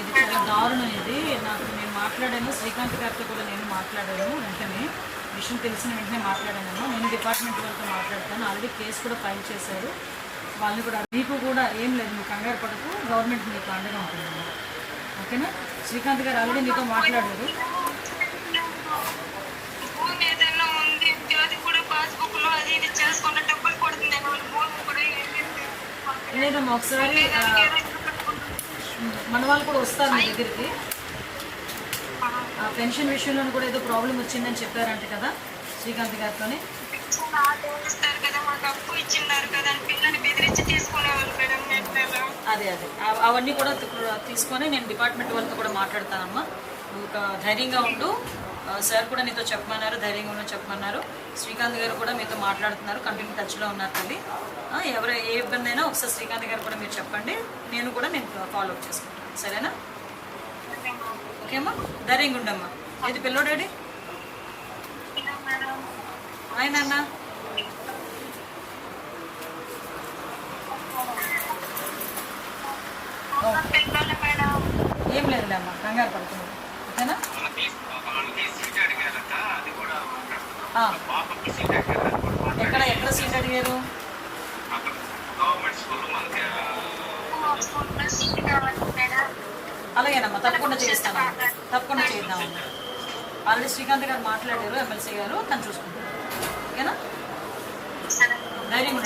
ఇది చాలా దారుణం ఇది నాకు నేను మాట్లాడాను. శ్రీకాంత్ గారితో కూడా నేను మాట్లాడాను. వెంటనే విషయం తెలిసిన వెంటనే మాట్లాడాను నేను డిపార్ట్మెంట్ వాళ్ళతో మాట్లాడతాను. ఆల్రెడీ కేసు కూడా ఫైల్ చేశారు. వాళ్ళని కూడా మీకు కూడా ఏం లేదు. నువ్వు కంగారు పడకు. గవర్నమెంట్ మీకు అండగా ఉంటుందమ్మా ఓకేనా? శ్రీకాంత్ గారు ఆల్రెడీ నీతో మాట్లాడారు. లేదమ్మా. ఒకసారి మన వాళ్ళు కూడా వస్తారు మీ దగ్గరికి. ఆ పెన్షన్ విషయంలో కూడా ఏదో ప్రాబ్లం వచ్చిందని చెప్పారంట కదా శ్రీకాంత్ గారితోనే. అదే అదే. అవన్నీ కూడా తీసుకొని నేను డిపార్ట్మెంట్ వాళ్ళతో కూడా మాట్లాడతానమ్మా. ఒక ధైర్యంగా ఉండు. సార్ కూడా నీతో చెప్పమన్నారు ధైర్యంగా ఉండని చెప్పమన్నారు. శ్రీకాంత్ గారు కూడా మీతో మాట్లాడుతున్నారు కంటిన్యూ టచ్లో ఉన్నారు తల్లి. ఎవరు ఏ ఇబ్బంది అయినా ఒకసారి శ్రీకాంత్ గారు కూడా మీరు చెప్పండి. నేను కూడా నేను ఫాలో అప్ చేసుకుంటాను. సరేనా? ఓకేమ్మా ధైర్యంగా ఉండమ్మా. ఏది పిల్లోడాడి ఆయన అన్న ఏం లేదులే అమ్మా కంగారు పడుతున్నాను. ఎక్కడ ఎక్కడ సీట్ అడిగారు? అలాగేనమ్మా తప్పకుండా చేస్తాను. తప్పకుండా చేద్దాం ఆల్రెడీ శ్రీకాంత్ గారు మాట్లాడారు ఎమ్మెల్సీ గారు తను చూసుకుంటారు. ఓకేనా? ధైర్యం